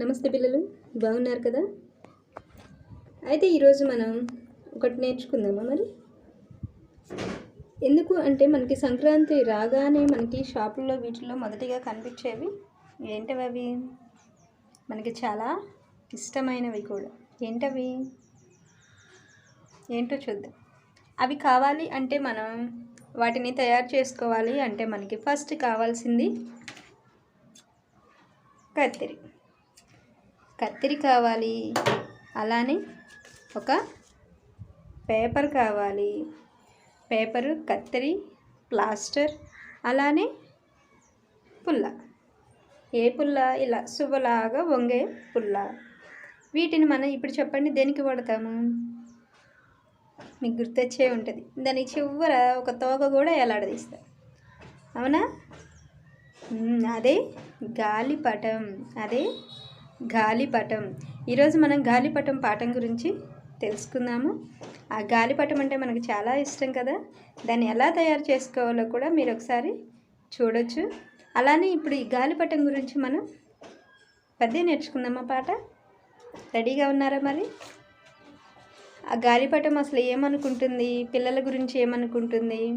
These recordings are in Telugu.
నమస్తే పిల్లలు బాగున్నారు కదా? అయితే ఈరోజు మనం ఒకటి నేర్చుకుందామా మరి? ఎందుకు అంటే మనకి సంక్రాంతి రాగానే మనకి షాపుల్లో వీటిల్లో మొదటిగా కనిపించేవి ఏంటవి అవి? మనకి చాలా ఇష్టమైనవి కూడా. ఏంటవి? ఏంటో చూద్దాం. అవి కావాలి అంటే మనం వాటిని తయారు చేసుకోవాలి అంటే మనకి ఫస్ట్ కావాల్సింది కత్తిరి. కత్తిరి కావాలి. అలానే ఒక పేపర్ కావాలి. పేపరు కత్తిరి ప్లాస్టర్ అలానే పుల్ల. ఏ పుల్ల? ఇలా సువ్వలాగా వంగే పుల్ల. వీటిని మనం ఇప్పుడు చెప్పండి దేనికి వాడతాము? మీకు గుర్తొచ్చే ఉంటుంది. దాని చివర ఒక తోక కూడా ఎలాడదీస్తారు అవునా? అదే గాలిపటం. అదే గాలిపటం. ఈరోజు మనం గాలిపటం పాఠం గురించి తెలుసుకుందాము. ఆ గాలిపటం అంటే మనకు చాలా ఇష్టం కదా. దాన్ని ఎలా తయారు చేసుకోవాలో కూడా మీరు ఒకసారి చూడొచ్చు. అలానే ఇప్పుడు ఈ గాలిపటం గురించి మనం పద్యం నేర్చుకుందామా పాట? రెడీగా ఉన్నారా మరి? ఆ గాలిపటం అసలు ఏమనుకుంటుంది? పిల్లల గురించి ఏమనుకుంటుంది?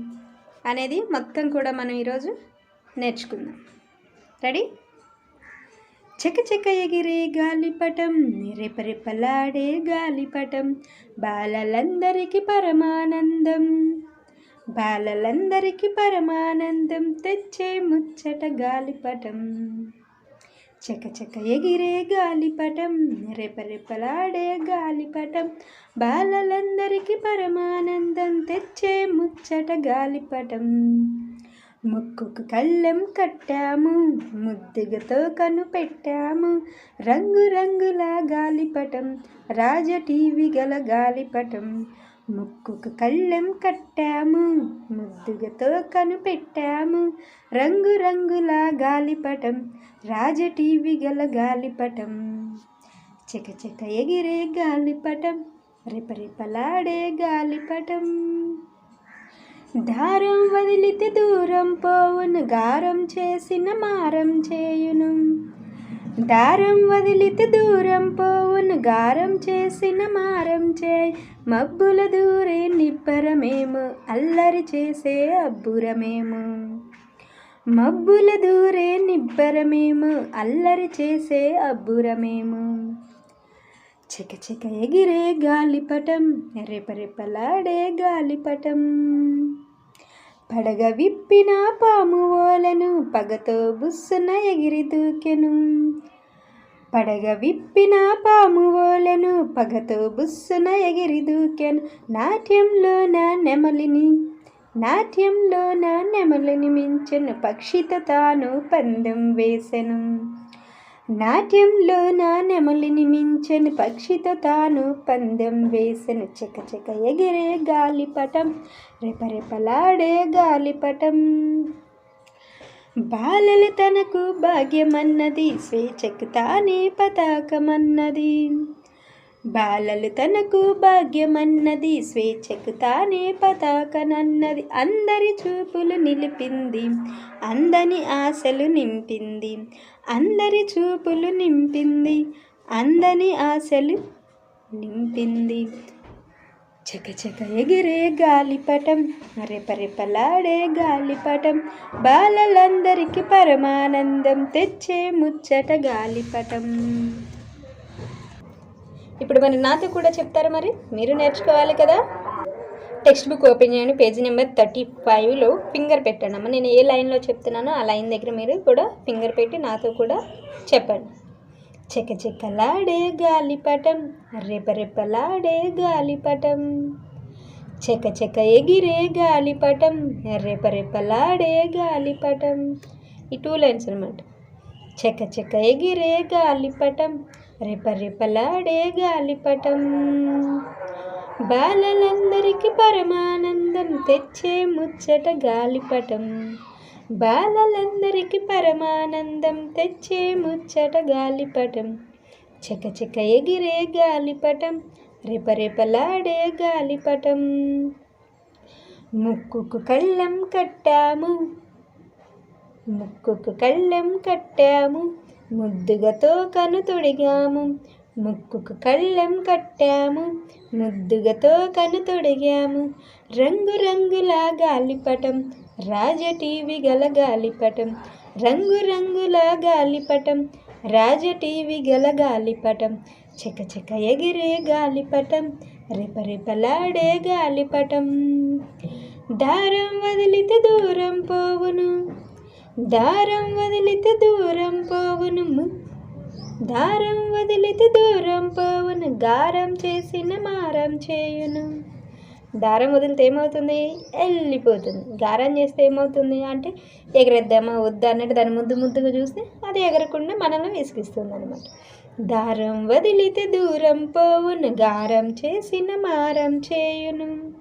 అనేది మొత్తం కూడా మనం ఈరోజు నేర్చుకుందాం. రెడీ? చకచక ఎగిరే గాలిపటం రెపరెపలాడే గాలిపటం బాలలందరికీ పరమానందం. బాలలందరికీ పరమానందం తెచ్చే ముచ్చట గాలిపటం. చకచక ఎగిరే గాలిపటం రెపరెపలాడే గాలిపటం బాలలందరికీ పరమానందం తెచ్చే ముచ్చట గాలిపటం. ముక్కుకు కళ్ళెం కట్టాము ముద్దుగతో కనుపెట్టాము రంగురంగుల గాలిపటం రాజ టీవీ గల గాలిపటం. ముక్కుకు కళ్ళెం కట్టాము ముద్దుగతో కనుపెట్టాము రంగురంగుల గాలిపటం రాజ టీవీ గల గాలిపటం. చకచక ఎగిరే గాలిపటం రెపరెపలాడే గాలిపటం. దారం వదిలితే దూరం పోవును గారం చేసిన మారం చేయును. దారం వదిలితే దూరం పోవును గారం చేసిన మారం చేయి. మబ్బుల దూరే నిబ్బరమేము అల్లరి చేసే అబ్బురమేము. మబ్బుల దూరే నిబ్బరమేము అల్లరి చేసే అబ్బురమేము. చిక చిక ఎగిరే గాలిపటం రెపరెపలాడే గాలిపటం. పడగ విప్పిన పాము ఓలను పగతో బుస్సున ఎగిరి దూకెను. పడగ విప్పిన పాము ఓలను పగతో బుస్సున ఎగిరి దూకెను. నాట్యంలో నా నెమలిని నాట్యంలో నా నెమలిని మించెను. పక్షిత తాను పందెం వేసెను. నాట్యంలో నా నెమలిని మించెను పక్షితో తాను పందెం వేసెను. చెకచెక ఎగిరే గాలిపటం రెపరెపలాడే గాలిపటం. బాలలు తనకు భాగ్యమన్నది స్వేచ్ఛకు తానే పతాకమన్నది. బాలలు తనకు భాగ్యమన్నది స్వేచ్ఛకు తానే పతాకనన్నది అందరి చూపులు నిలిపింది అందని ఆశలు నింపింది అందరి చూపులు నింపింది అందని ఆశలు నింపింది. చకచక ఎగిరే గాలిపటం రెపరెపలాడే గాలిపటం బాలలందరికీ పరమానందం తెచ్చే ముచ్చట గాలిపటం. ఇప్పుడు మరి నాతో కూడా చెప్తారా మరి? మీరు నేర్చుకోవాలి కదా? టెక్స్ట్ బుక్ ఓపెన్ చేయండి. పేజీ నెంబర్ థర్టీ ఫైవ్లో ఫింగర్ పెట్టండి అమ్మ. నేను ఏ లైన్లో చెప్తున్నానో ఆ లైన్ దగ్గర మీరు కూడా ఫింగర్ పెట్టి నాతో కూడా చెప్పండి. చెక్క చెక్కలాడే గాలిపటం రెపరెపలాడే గాలిపటం చెక్క చెక్క ఎగిరే గాలిపటం రెపరెపలాడే గాలిపటం ఈ టూ లైన్స్ అనమాట చెక్క చెక్క ఎగిరే గాలిపటం రెపరెపలాడే గాలిపటం. బాలలందరికీ పరమానందం తెచ్చే ముచ్చట గాలిపటం. బాలలందరికీ పరమానందం తెచ్చే ముచ్చట గాలిపటం. చకచక ఎగిరే గాలిపటం రెపరెపలాడే గాలిపటం. ముక్కుకు కళ్ళం కట్టాము ముక్కుకు కళ్ళెం కట్టాము ముద్దుగతో కను తొడిగాము. ముక్కుకు కళ్ళెం కట్టాము. ముద్దుగతో కను తొడిగాము. రంగురంగుల గాలిపటం రాజ టీవీ గల గాలిపటం రంగురంగుల గాలిపటం రాజ టీవీ గల గాలిపటం చకచక ఎగిరే గాలిపటం రిపరిపలాడే గాలిపటం. దారం వదిలితే దూరం పోవును. దారం వదిలితే దూరం పోవును ము- దారం వదిలితే దూరం పోవును గారం చేసిన మారం చేయును. దారం వదిలితే ఏమవుతుంది? వెళ్ళిపోతుంది గారం చేస్తే ఏమవుతుంది అంటే ఎగరేద్దామా వద్దా అన్నట్టు దాని ముద్దు ముద్దుగా చూస్తే అది ఎగరకుండా మనల్ని విసిగిస్తుంది అనమాట దారం వదిలితే దూరం పోవును గారం చేసిన మారం చేయును.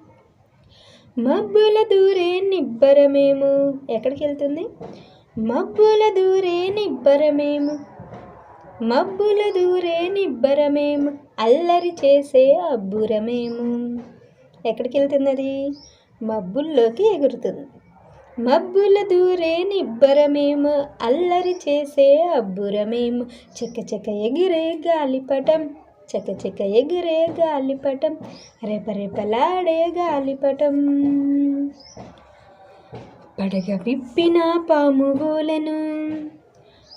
మబ్బుల దూరే నిబ్బరమేము. ఎక్కడికి వెళ్తుంది? మబ్బుల దూరే నిబ్బరమేము. మబ్బుల దూరే నిబ్బరమేము. అల్లరి చేసే అబ్బురమేము. ఎక్కడికి వెళ్తుంది అది? మబ్బుల్లోకి ఎగురుతుంది. మబ్బుల దూరే నిబ్బరమేము. అల్లరి చేసే అబ్బురమేము. చెక్క చెక్క ఎగిరే గాలిపటం. చక్క చక్క ఎగిరే గాలిపటం రెపరెపలాడే గాలిపటం. పడగ విప్పిన పాము ఓలను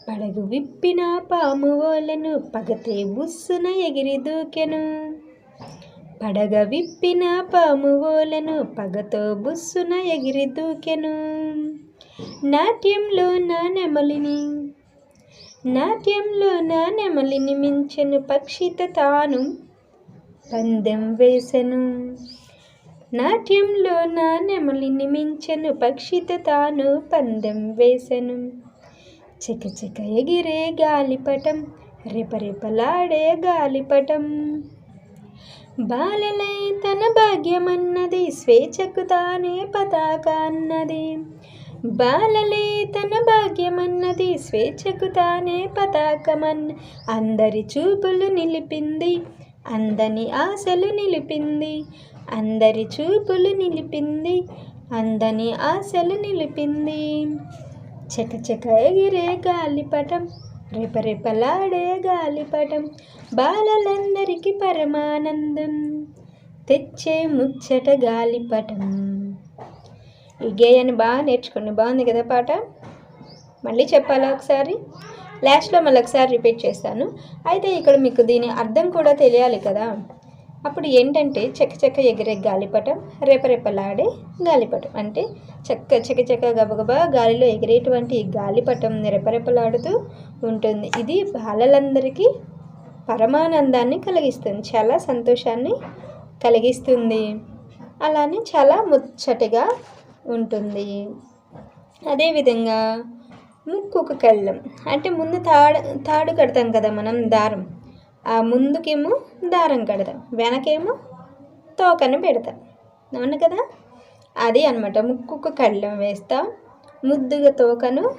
పడగు విప్పిన పాము ఓలను పగతే బుస్సున ఎగిరి దూకెను. పడగ విప్పిన పాము ఓలను పగతో బుస్సున ఎగిరి దూకెను. నాట్యంలో నా నెమలిని నాట్యంలో నా నెమలిని మించెను పక్షిత తాను పందెం వేసెను. నాట్యంలో నా నెమలిని మించెను పక్షిత తాను పందెం వేసెను. చిక చిక ఎగిరే గాలిపటం రెపరెపలాడే గాలిపటం. బాలలై తన భాగ్యమన్నది స్వేచ్ఛకు తానే పతాక అన్నది బాలలే తన భాగ్యమన్నది స్వేచ్ఛకు తానే పతాకమన్. అందరి చూపులు నిలిపింది అందని ఆశలు నిలిపింది అందరి చూపులు నిలిపింది అందని ఆశలు నిలిపింది. చకచక ఎగిరే గాలిపటం రెపరెపలాడే గాలిపటం బాలలందరికీ పరమానందం. తెచ్చే ముచ్చట గాలిపటం. ఈ గేయాన్ని బాగా నేర్చుకోండి. బాగుంది కదా పాట? మళ్ళీ చెప్పాలా ఒకసారి? లాస్ట్లో మళ్ళీ ఒకసారి రిపీట్ చేస్తాను. అయితే ఇక్కడ మీకు దీని అర్థం కూడా తెలియాలి కదా. అప్పుడు ఏంటంటే చెక్క చెక్క ఎగిరే గాలిపటం రేపరేపలాడే గాలిపటం. అంటే చెక్క చెక్క చెక్క గబగబా గాలిలో ఎగిరేటువంటి గాలిపటం రెపరెపలాడుతూ ఉంటుంది. ఇది బాలలందరికీ పరమానందాన్ని కలిగిస్తుంది. చాలా సంతోషాన్ని కలిగిస్తుంది. అలానే చాలా ముచ్చటగా ఉంటుంది. అదేవిధంగా ముక్కుకు కళ్ళం. అంటే ముందు తాడు తాడు కడతాం కదా మనం దారం. ఆ ముందుకేమో దారం కడతాం. వెనకేమో తోకను పెడతాం. అవును కదా? అది అనమాట ముక్కుకు కళ్ళం వేస్తాం. ముద్దుగా తోకను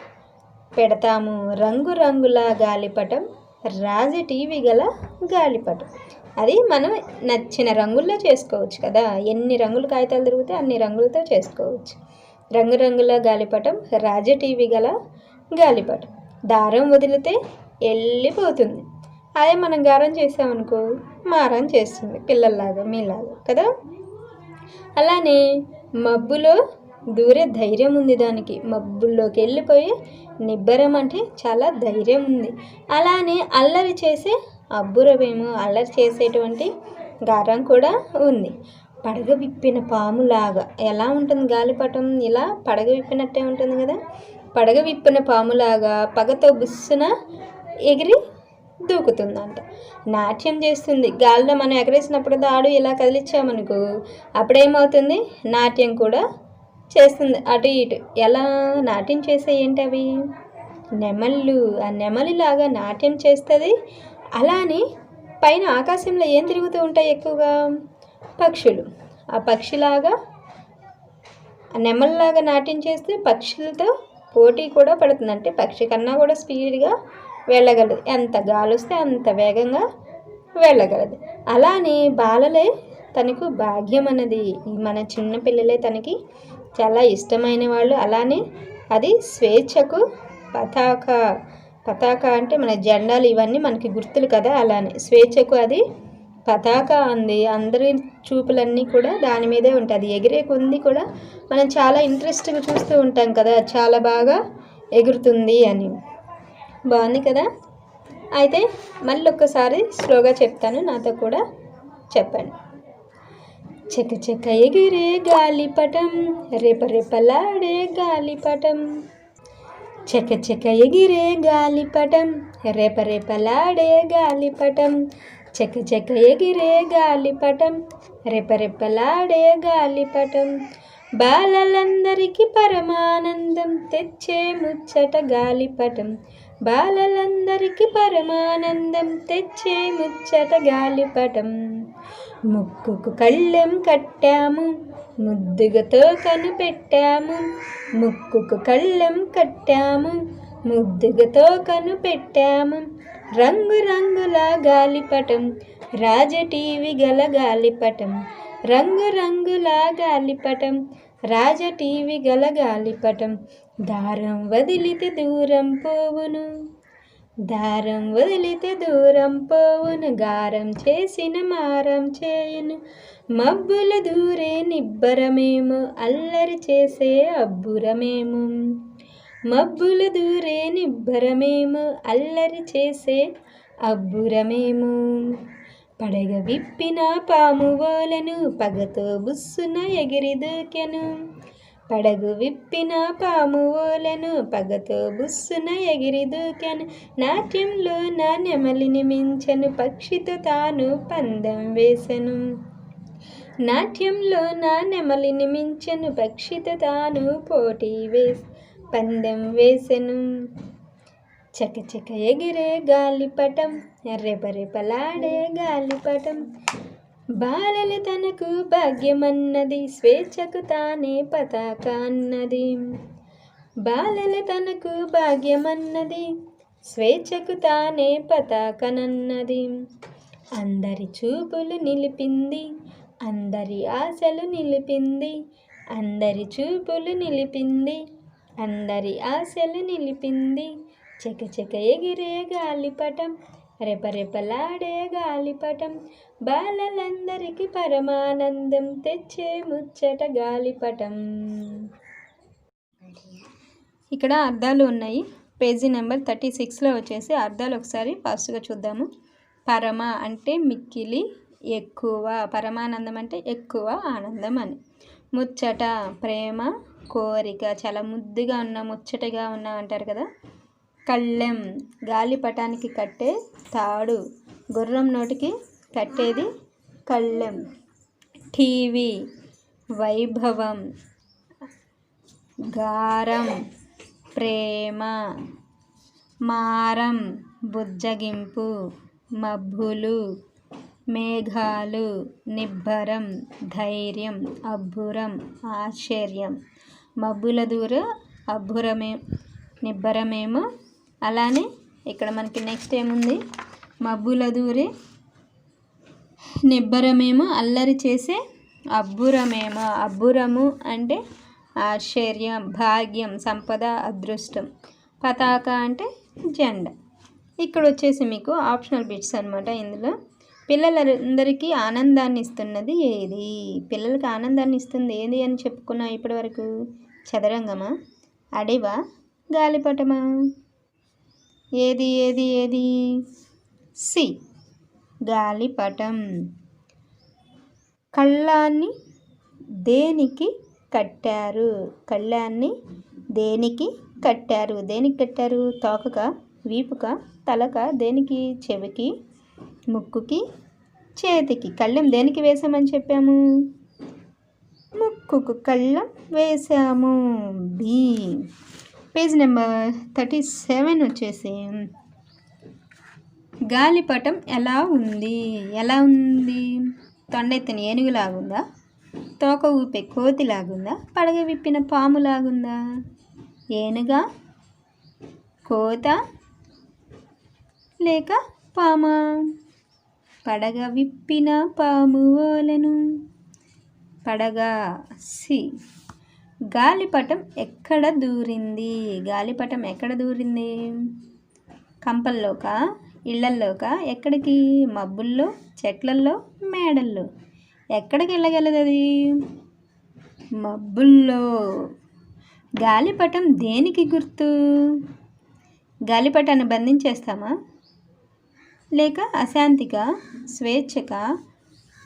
పెడతాము. రంగురంగుల గాలిపటం. రాజ టీవీ గల గాలిపటం. అది మనం నచ్చిన రంగుల్లో చేసుకోవచ్చు కదా. ఎన్ని రంగుల కాగితాలు తిరిగితే అన్ని రంగులతో చేసుకోవచ్చు. రంగురంగుల గాలిపటం రాజ టీవీ గల గాలిపటం. దారం వదిలితే వెళ్ళిపోతుంది అదే మనం గారం చేసామనుకో మారం చేస్తుంది పిల్లల్లాగా మీలాగా కదా? అలానే మబ్బులో దూరే ధైర్యం ఉంది దానికి. మబ్బుల్లోకి వెళ్ళిపోయి నిబ్బరం అంటే చాలా ధైర్యం ఉంది. అలానే అల్లరి చేసే అబ్బురవేమో అల్లరి చేసేటువంటి గారం కూడా ఉంది. పడగ విప్పిన పాములాగా. ఎలా ఉంటుంది గాలిపటం? ఇలా పడగ విప్పినట్టే ఉంటుంది కదా? పడగ విప్పిన పాములాగా పగతో బుస్సున ఎగిరి దూకుతుందంట. నాట్యం చేస్తుంది. గాలిలో మనం ఎగరేసినప్పుడు దాడు ఇలా కదిలించామనుకో అప్పుడేమవుతుంది? నాట్యం కూడా చేస్తుంది. అటు ఇటు. ఎలా నాట్యం చేసే అవి నెమళ్ళు. ఆ నెమలిలాగా నాట్యం చేస్తుంది అలానే పైన ఆకాశంలో ఏం తిరుగుతూ ఉంటాయి ఎక్కువగా? పక్షులు. ఆ పక్షిలాగా నెమల్లాగా నెమలిలాగా నాట్యం చేస్తే పక్షులతో పోటీ కూడా పడుతుంది. అంటే పక్షి కన్నా కూడా స్పీడ్గా వెళ్ళగలదు. ఎంత గాలి వస్తే అంత వేగంగా వెళ్ళగలదు. అలానే బాలలే తనకు భాగ్యం అన్నది. మన చిన్న పిల్లలే తనకి చాలా ఇష్టమైన వాళ్ళు. అలానే అది స్వేచ్ఛకు పతాక పతాక అంటే మన జెండాలు ఇవన్నీ మనకి గుర్తులు కదా అలానే. స్వేచ్ఛకు అది పతాక అంది. అందరి చూపులన్నీ కూడా దాని మీదే ఉంటుంది ఎగిరే కొంది కూడా మనం చాలా ఇంట్రెస్ట్గా చూస్తూ ఉంటాం కదా చాలా బాగా ఎగురుతుంది అని. బాగుంది కదా? అయితే మళ్ళీ ఒక్కసారి స్లోగా చెప్తాను నాతో కూడా చెప్పండి. చెక్క చెక్క ఎగిరే గాలిపటం రేప రేపలాడే గాలిపటం. చెక్క చెక్క ఎగిరే గాలిపటం రేపరేపలాడే గాలిపటం. చెక్క చెక్క ఎగిరే గాలిపటం రేపరేపలాడే గాలిపటం. బాలలందరికీ పరమానందం తెచ్చే ముచ్చట గాలిపటం. బాలలందరికీ పరమానందం తెచ్చే ముచ్చట గాలిపటం. ముక్కుకు కళ్ళెం కట్టాము ముద్దుగతో కనిపెట్టాము. ముక్కుకు కళ్ళెం కట్టాము. ముద్దుగతో కనిపెట్టాము. రంగురంగుల గాలిపటం రాజ టీవీ గల గాలిపటం రంగురంగుల గాలిపటం రాజ టీవీ గల గాలిపటం దారం వదిలితే దూరం పోవును. దారం వదిలితే దూరం పోవును గారం చేసిన మారం చేయును. మబ్బుల దూరే నిబ్బరమేము అల్లరి చేసే అబ్బురమేము. మబ్బుల దూరే నిబ్బరమేము అల్లరి చేసే అబ్బురమేము. పడగ విప్పిన పాము వోలను పగతో బుస్సున ఎగిరి దూకెను. పడగు విప్పిన పాము ఓలను పగతో బుస్సున ఎగిరి దూకెను. నాట్యంలో నా నెమలిని మించెను పక్షితో తాను పందెం వేసెను. నాట్యంలో నా నెమలిని మించెను పక్షితో తాను పోటీ వేసి పందెం వేసెను. చకచక ఎగిరే గాలిపటం రెపరెపలాడే గాలిపటం. బాలలు తనకు భాగ్యమన్నది స్వేచ్ఛకు తానే పతాక అన్నది. బాలలు తనకు భాగ్యమన్నది స్వేచ్ఛకు తానే పతాకనన్నది. అందరి చూపులు నిలిపింది అందరి ఆశలు నిలిపింది అందరి చూపులు నిలిపింది అందరి ఆశలు నిలిపింది. చెక చెక ఎగిరే గాలిపటం రెపరెపలాడే గాలిపటం. బాలలందరికీ పరమానందం తెచ్చే ముచ్చట గాలిపటం. ఇక్కడ అర్థాలు ఉన్నాయి. పేజీ నెంబర్ థర్టీ సిక్స్లో వచ్చేసి అర్థాలు ఒకసారి ఫాస్ట్గా చూద్దాము. పరమ అంటే మిక్కిలి ఎక్కువ. పరమానందం అంటే ఎక్కువ ఆనందం అని. ముచ్చట ప్రేమ కోరిక. చాలా ముద్దుగా ఉన్న ముచ్చటగా ఉన్న అంటారు కదా. కళ్ళెం. గాలిపటానికి కట్టే తాడు. గుర్రం నోటికి కట్టేది కళ్ళెం. టీవీ. వైభవం. గారం. ప్రేమ. మారం. బుజ్జగింపు. మబ్బులు. మేఘాలు. నిబ్బరం. ధైర్యం. అబ్బురం. ఆశ్చర్యం. మబ్బుల దూర అబ్బురమే నిబ్బరమేమో అలానే ఇక్కడ మనకి నెక్స్ట్ ఏముంది? మబ్బుల దూరే నిబ్బరమేమో అల్లరి చేసే అబ్బురమేమో. అబ్బురము అంటే ఆశ్చర్యం భాగ్యం సంపద అదృష్టం. పతాక అంటే జెండా. ఇక్కడ వచ్చేసి మీకు ఆప్షనల్ బిట్స్ అనమాట ఇందులో. పిల్లలందరికీ ఆనందాన్ని ఇస్తున్నది ఏది? పిల్లలకి ఆనందాన్ని ఇస్తుంది ఏది అని చెప్పుకున్నా ఇప్పటివరకు? చదరంగమా? అడివా? గాలిపటమా? ఏది ఏది ఏది? సి. గాలిపటం. కళ్ళాన్ని దేనికి కట్టారు? కళ్ళాన్ని దేనికి కట్టారు? దేనికి కట్టారు? తోకక వీపుక తలక దేనికి? చెవికి ముక్కుకి చేతికి. కళ్ళెం దేనికి వేసామని చెప్పాము? ముక్కుకు కళ్ళం వేసాము be. Page number thirty seven వచ్చేసి గాలిపటం ఎలా ఉంది? ఎలా ఉంది? తొండెత్తిన ఏనుగులాగుందా? తోక ఊపే కోతిలాగుందా? పడగ విప్పిన పాములాగుందా? ఏనుగా? కోత? లేక పామా? పడగ విప్పిన పాము ఓలను? పడగ సి. గాలిపటం ఎక్కడ దూరింది? గాలిపటం ఎక్కడ దూరింది? కంపల్లోక? ఇళ్ళల్లోక? ఎక్కడికి? మబ్బుల్లో? చెట్లల్లో? మేడల్లో? ఎక్కడికి వెళ్ళగలదు అది మబ్బుల్లో. గాలిపటం దేనికి గుర్తు? గాలిపటాన్ని బంధించేస్తామా? లేక అశాంతిక? స్వేచ్ఛక?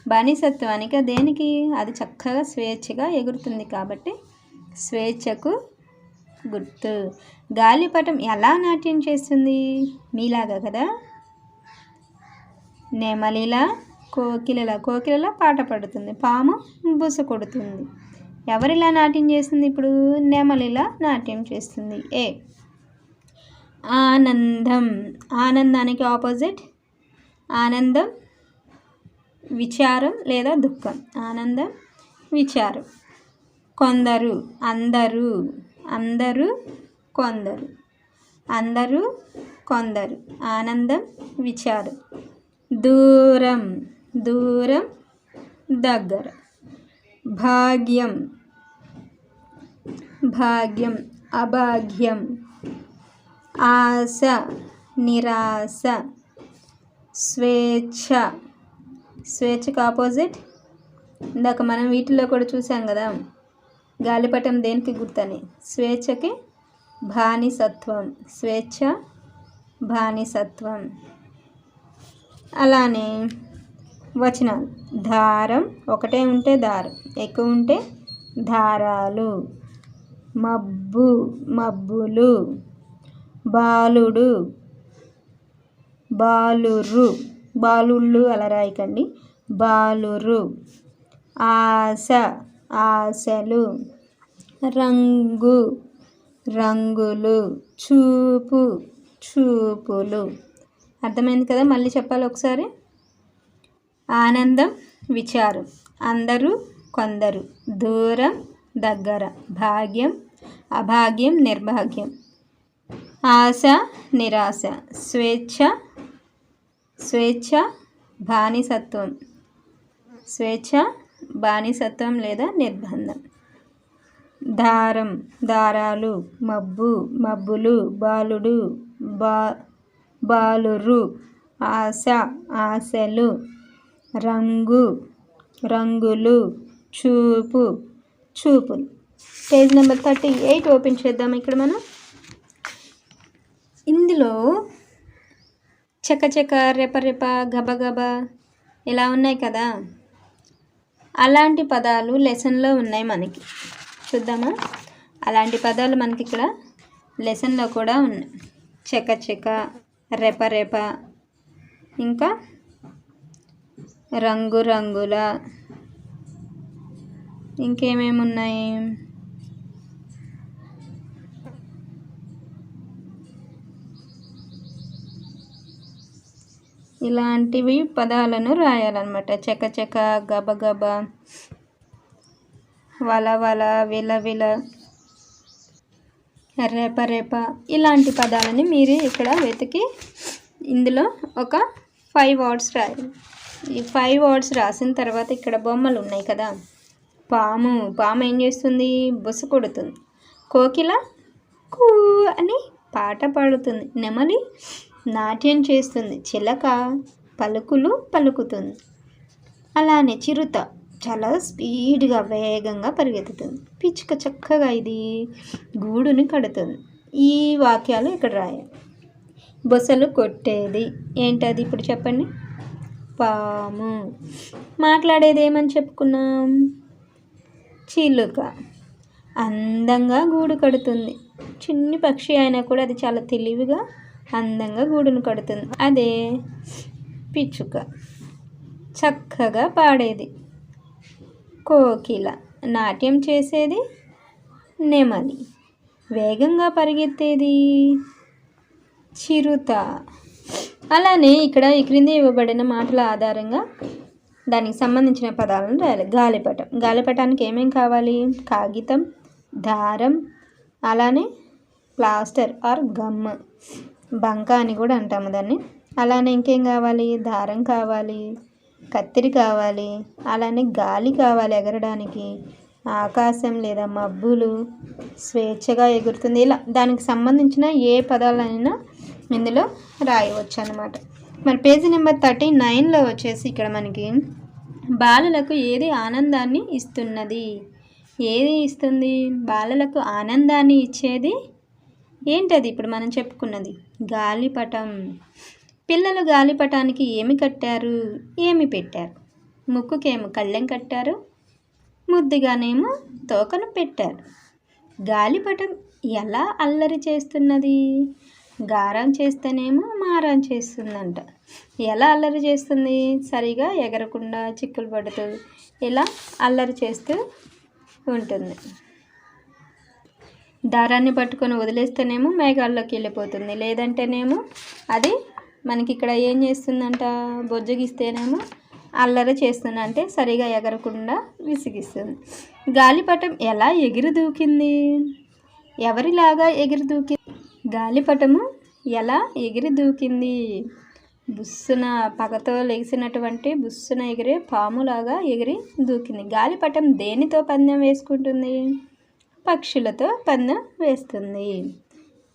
బానిసత్వానిక దేనికి? అది చక్కగా స్వేచ్ఛగా ఎగురుతుంది కాబట్టి స్వేచ్ఛకు గుర్తు. గాలిపటం ఎలా నాట్యం చేస్తుంది? మీలాగా కదా? నెమలిలా కోకిలలా కోకిలలా పాట పాడుతుంది. పాము బుస కొడుతుంది. ఎవరిలా నాట్యం చేస్తుంది ఇప్పుడు? నెమలిలా నాట్యం చేస్తుంది. ఏ? ఆనందం. ఆనందానికి ఆపోజిట్ ఆనందం విచారం లేదా దుఃఖం? ఆనందం విచారం. కొందరు అందరూ అందరూ కొందరు అందరూ కొందరు. ఆనందం విచారం. దూరం దూరం దగ్గర. భాగ్యం భాగ్యం. అభాగ్యం. ఆశ నిరాశ. స్వేచ్ఛ. స్వేచ్ఛకు ఆపోజిట్. ఇందాక మనం వీటిలో కూడా చూసాం కదా. గాలిపటం దేనికి గుర్తని? స్వేచ్ఛకి బానిసత్వం స్వేచ్ఛ బానిసత్వం అలానే వచనాలు. దారం ఒకటే ఉంటే దారం ఎక్కువ ఉంటే దారాలు. మబ్బు మబ్బులు. బాలుడు బాలురు. బాలుళ్ళు అలా రాయకండి. బాలురు. ఆశ. ఆశలు. రంగు రంగులు చూపు చూపులు. అర్థమైంది కదా? మళ్ళీ చెప్పాలి ఒకసారి. ఆనందం విచారం. అందరూ కొందరు. దూరం దగ్గర. భాగ్యం అభాగ్యం నిర్భాగ్యం. ఆశ నిరాశ. స్వేచ్ఛ స్వేచ్ఛ బానిసత్వం. స్వేచ్ఛ బానిసత్వం లేదా నిర్బంధం? దారం దారాలు మబ్బు మబ్బులు బాలుడు బా బాలురు ఆశ ఆశలు రంగు రంగులు చూపు చూపులు page number thirty eight open చేద్దాం ఇక్కడ మనం. ఇందులో చెక్క చెక్క రెప రెప గబగబ ఇలా ఉన్నాయి కదా. అలాంటి పదాలు లెసన్లో ఉన్నాయి మనకి. చూద్దామా? అలాంటి పదాలు మనకి ఇక్కడ లెసన్లో కూడా ఉన్నాయి. చెక్క చెక్క రెప రెప ఇంకా రంగు రంగుల ఇంకేమేమి ఉన్నాయి ఇలాంటివి పదాలను రాయాలన్నమాట. చకచక గబగబ వలవల విలవిల వల వల విల రేప రేప ఇలాంటి పదాలని మీరు ఇక్కడ వెతికి ఇందులో ఒక ఫైవ్ వర్డ్స్ రాయాలి. ఈ ఫైవ్ వర్డ్స్ రాసిన తర్వాత ఇక్కడ బొమ్మలు ఉన్నాయి కదా. పాము పాము ఏం చేస్తుంది? బుస కొడుతుంది. కోకిల కూ అని పాట పాడుతుంది. నెమలి నాట్యం చేస్తుంది. చిలక పలుకులు పలుకుతుంది. అలానే చిరుత చాలా స్పీడ్గా వేగంగా పరిగెత్తుతుంది. పిచ్చుక చక్కగా ఇది గూడుని కడుతుంది. ఈ వాక్యాలు ఇక్కడ రాయాలి. బొసలు కొట్టేది. ఏంటది ఇప్పుడు చెప్పండి? పాము. మాట్లాడేది ఏమని చెప్పుకున్నాం? చిలుక. అందంగా గూడు కడుతుంది. చిన్ని పక్షి అయినా కూడా అది చాలా తెలివిగా అందంగా గూడును కడుతుంది. అదే పిచ్చుక చక్కగా పాడేది. కోకిల నాట్యం చేసేది నెమలి. వేగంగా పరిగెత్తేది చిరుత. అలానే ఇక్కడ ఈ ఇవ్వబడిన మాటల ఆధారంగా దానికి సంబంధించిన పదాలను రాయాలి. గాలిపటం. గాలిపటానికి ఏమేం కావాలి? కాగితం దారం అలానే ప్లాస్టర్ ఆర్ గమ్. బంక అని కూడా అంటాము దాన్ని. అలానే ఇంకేం కావాలి? దారం కావాలి కత్తిరి కావాలి అలానే గాలి కావాలి ఎగరడానికి. ఆకాశం లేదా మబ్బులు స్వేచ్ఛగా ఎగురుతుంది. ఇలా దానికి సంబంధించిన ఏ పదాలైనా ఇందులో రాయవచ్చు అనమాట మరి పేజీ నెంబర్ థర్టీ నైన్లో వచ్చేసి ఇక్కడ మనకి బాలలకు ఏది ఆనందాన్ని ఇస్తున్నది? ఏది ఇస్తుంది? బాలలకు ఆనందాన్ని ఇచ్చేది ఏంటది? ఇప్పుడు మనం చెప్పుకున్నది. గాలిపటం. పిల్లలు గాలిపటానికి ఏమి కట్టారు? ఏమి పెట్టారు? ముక్కుకేమో కళ్ళెం కట్టారు? ముద్దుగానేమో తోకను పెట్టారు. గాలిపటం ఎలా అల్లరి చేస్తున్నది? గారం చేస్తేనేమో మారం చేస్తుందంట. ఎలా అల్లరి చేస్తుంది? సరిగా ఎగరకుండా చిక్కులు పడుతూ ఇలా అల్లరి చేస్తూ ఉంటుంది. దారాన్ని పట్టుకొని వదిలేస్తేనేమో మేఘాల్లోకి వెళ్ళిపోతుంది. లేదంటేనేమో అది మనకి ఇక్కడ ఏం చేస్తుందంట? బొజ్జగిస్తేనేమో అల్లరి చేస్తుంది. అంటే సరిగా ఎగరకుండా విసిగిస్తుంది. గాలిపటం ఎలా ఎగిరి దూకింది? ఎవరిలాగా ఎగిరి దూకి గాలిపటము ఎలా ఎగిరి దూకింది? బుస్సున పగతో లెగిసినటువంటి బుస్సున ఎగిరే పాములాగా ఎగిరి దూకింది. గాలిపటం దేనితో పందెం వేసుకుంటుంది? పక్షులతో పందెం వేస్తుంది.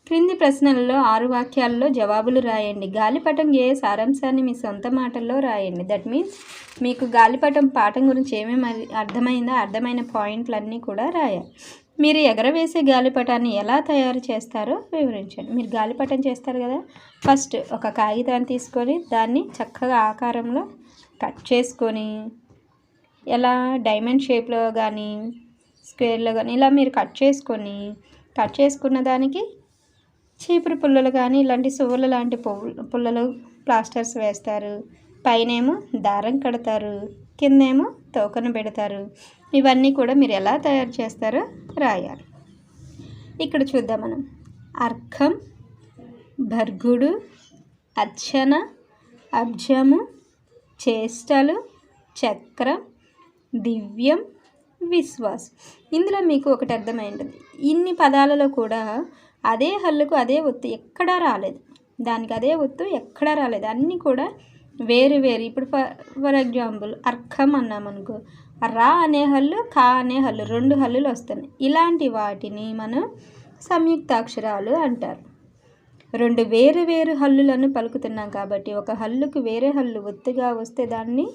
క్రింది ప్రశ్నలలో ఆరు వాక్యాల్లో జవాబులు రాయండి. గాలిపటం ఏ సారాంశాన్ని మీ సొంత మాటల్లో రాయండి? దట్ మీన్స్ మీకు గాలిపటం పాఠం గురించి ఏమేమి అర్థమైందో అర్థమైన పాయింట్లన్నీ కూడా రాయాలి. మీరు ఎగరవేసే గాలిపటాన్ని ఎలా తయారు చేస్తారో వివరించండి. మీరు గాలిపటం చేస్తారు కదా? ఫస్ట్ ఒక కాగితాన్ని తీసుకొని దాన్ని చక్కగా ఆకారంలో కట్ చేసుకొని ఎలా డైమండ్ షేప్లో కానీ స్క్వేర్లో కానీ ఇలా మీరు కట్ చేసుకొని కట్ చేసుకున్న దానికి చీపురు పుల్లలు కానీ ఇలాంటి సువ్వులు లాంటి పువ్వులు పుల్లలు ప్లాస్టర్స్ వేస్తారు. పైనేమో దారం కడతారు. కిందేమో తోకను పెడతారు. ఇవన్నీ కూడా మీరు ఎలా తయారు చేస్తారో రాయాలి. ఇక్కడ చూద్దాం మనం. అర్కం భర్గుడు అర్చన అబ్జము చేష్టలు చక్రం దివ్యం విశ్వాస్. ఇందులో మీకు ఒకటి అర్థమైంటుంది. ఇన్ని పదాలలో కూడా అదే హల్లుకు అదే ఒత్తు ఎక్కడా రాలేదు. దానికి అదే ఒత్తు ఎక్కడా రాలేదు. అన్నీ కూడా వేరు వేరు. ఇప్పుడు ఫర్ ఫర్ ఎగ్జాంపుల్ అర్కం అన్నామనుకో రా అనే హల్లు కా అనే హల్లు రెండు హల్లులు వస్తున్నాయి ఇలాంటి వాటిని మనం సంయుక్తాక్షరాలు అంటారు. రెండు వేరు వేరు హల్లులను పలుకుతున్నాం కాబట్టి ఒక హల్లుకు వేరే హల్లు ఒత్తుగా వస్తే దాన్ని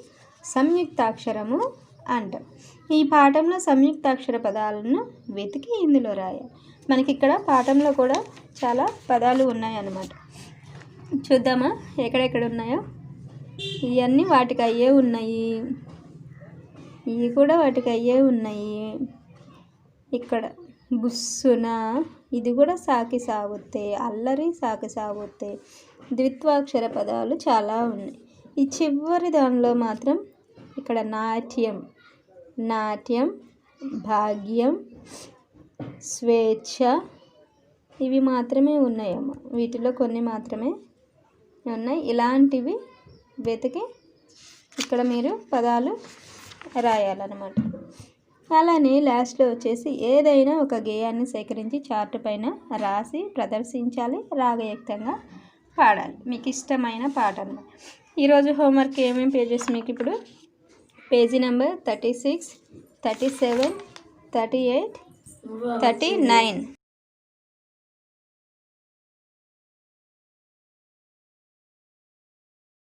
సంయుక్తాక్షరము అంటాం. ఈ పాఠంలో సంయుక్తాక్షర పదాలను వెతికి ఇందులో రాయాలి. మనకి ఇక్కడ పాఠంలో కూడా చాలా పదాలు ఉన్నాయన్నమాట. చూద్దామా? ఎక్కడెక్కడ ఉన్నాయో ఇవన్నీ వాటికి అయ్యే ఉన్నాయి. ఇవి కూడా వాటికి అయ్యే ఉన్నాయి. ఇక్కడ బుస్సున ఇది కూడా సాకి సాగుతే అల్లరి సాకి సాగుతే ద్విత్వాక్షర పదాలు చాలా ఉన్నాయి. ఈ చివరి దానిలో మాత్రం ఇక్కడ నాట్యం నాట్యం భాగ్యం స్వేచ్ఛ ఇవి మాత్రమే ఉన్నాయమ్మ. వీటిలో కొన్ని మాత్రమే ఉన్నాయి. ఇలాంటివి వెతికి ఇక్కడ మీరు పదాలు రాయాలన్నమాట. అలానే లాస్ట్లో వచ్చేసి ఏదైనా ఒక గేయాన్ని సేకరించి చార్ట్ పైన రాసి ప్రదర్శించాలి. రాగయుక్తంగా పాడాలి. మీకు ఇష్టమైన పాట అన్నమాట. ఈరోజు హోంవర్క్ ఏమేమి పేజెస్ మీకు ఇప్పుడు? Page number thirty six thirty seven thirty eight thirty nine.